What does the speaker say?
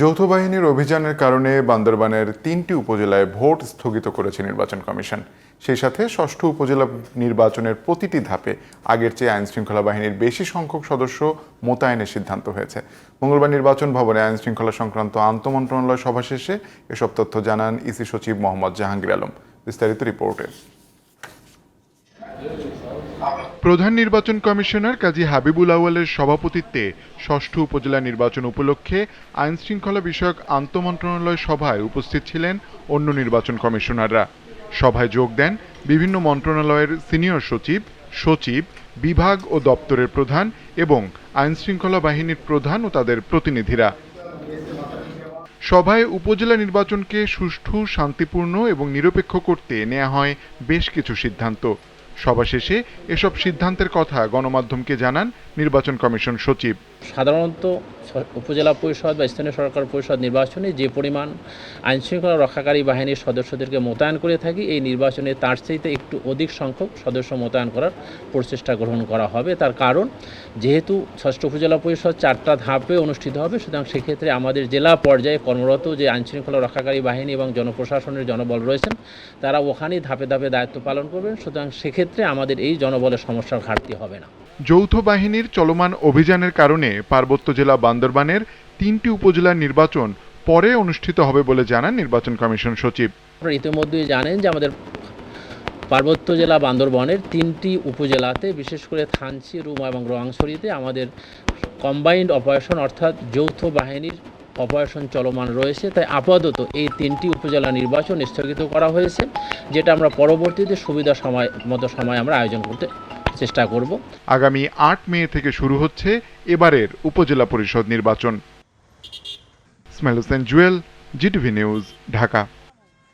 যৌথ বাহিনীর অভিযানের কারণে বান্দরবানের তিনটি উপজেলায় ভোট স্থগিত করেছে নির্বাচন কমিশন। সেই সাথে ষষ্ঠ উপজেলা নির্বাচনের প্রতিটি ধাপে আগের চেয়ে আইন শৃঙ্খলা বাহিনীর বেশি সংখ্যক সদস্য মোতায়েনের সিদ্ধান্ত হয়েছে। মঙ্গলবার নির্বাচন ভবনে আইন শৃঙ্খলা সংক্রান্ত আন্তমন্ত্রণালয় সভা শেষে এসব তথ্য জানান ইসি সচিব মোহাম্মদ জাহাঙ্গীর আলম। বিস্তারিত রিপোর্টে। প্রধান নির্বাচন কমিশনার কাজী হাবিবুল আউয়ালের সভাপতিত্বে ষষ্ঠ উপজেলা নির্বাচন উপলক্ষে আইন শৃঙ্খলা বিষয়ক আন্তমন্ত্রণালয় সভায় উপস্থিত ছিলেন অন্য নির্বাচন কমিশনাররা। সভায় যোগ দেন বিভিন্ন মন্ত্রণালয়ের সিনিয়র সচিব সচিব, বিভাগ ও দপ্তরের প্রধান এবং আইন শৃঙ্খলা বাহিনীর প্রধান ও তাদের প্রতিনিধিরা। সভায় উপজেলা নির্বাচনকে সুষ্ঠু, শান্তিপূর্ণ এবং নিরপেক্ষ করতে নেওয়া হয় বেশ কিছু সিদ্ধান্ত। সভা শেষে এসব সিদ্ধান্তের কথা গণমাধ্যমকে জানান নির্বাচন কমিশন সচিব। সাধারণত উপজেলা পরিষদ বা স্থানীয় সরকার পরিষদ নির্বাচনে যে পরিমাণ আইনশৃঙ্খলা রক্ষাকারী বাহিনীর সদস্যদেরকে মোতায়েন করে থাকি, এই নির্বাচনে তার চাইতে একটু অধিক সংখ্যক সদস্য মোতায়েন করার প্রচেষ্টা গ্রহণ করা হবে। তার কারণ, যেহেতু ষষ্ঠ উপজেলা পরিষদ চারটা ধাপে অনুষ্ঠিত হবে, সুতরাং সেক্ষেত্রে আমাদের জেলা পর্যায়ে কর্মরত যে আইনশৃঙ্খলা রক্ষাকারী বাহিনী এবং জনপ্রশাসনের জনবল রয়েছেন, তারা ওখানেই ধাপে ধাপে দায়িত্ব পালন করবেন। সুতরাং সেক্ষেত্রে আমাদের এই জনবলের সমস্যার ঘাটতি হবে না। যৌথ বাহিনীর চলমান অভিযানের কারণে পার্বত্য জেলা বান্দরবানের তিনটি উপজেলার নির্বাচন পরে অনুষ্ঠিত হবে বলে জানান নির্বাচন কমিশন সচিব। ইতিমধ্যেই জানেন যে আমাদের পার্বত্য জেলা বান্দরবনের তিনটি উপজেলাতে, বিশেষ করে থানচি, রুমা এবং রোয়াংছড়িতে আমাদের কম্বাইন্ড অপারেশন অর্থাৎ যৌথ বাহিনীর অপারেশন চলমান রয়েছে। তাই আপাতত এই তিনটি উপজেলা নির্বাচন স্থগিত করা হয়েছে, যেটা আমরা পরবর্তীতে সুবিধা সময়, মতো সময় আমরা আয়োজন করতে চেষ্টা করব। আগামী আট মে থেকে শুরু হচ্ছে এবারের উপজেলা পরিষদ নির্বাচন। Hossain Jewel, GTV news, Dhaka.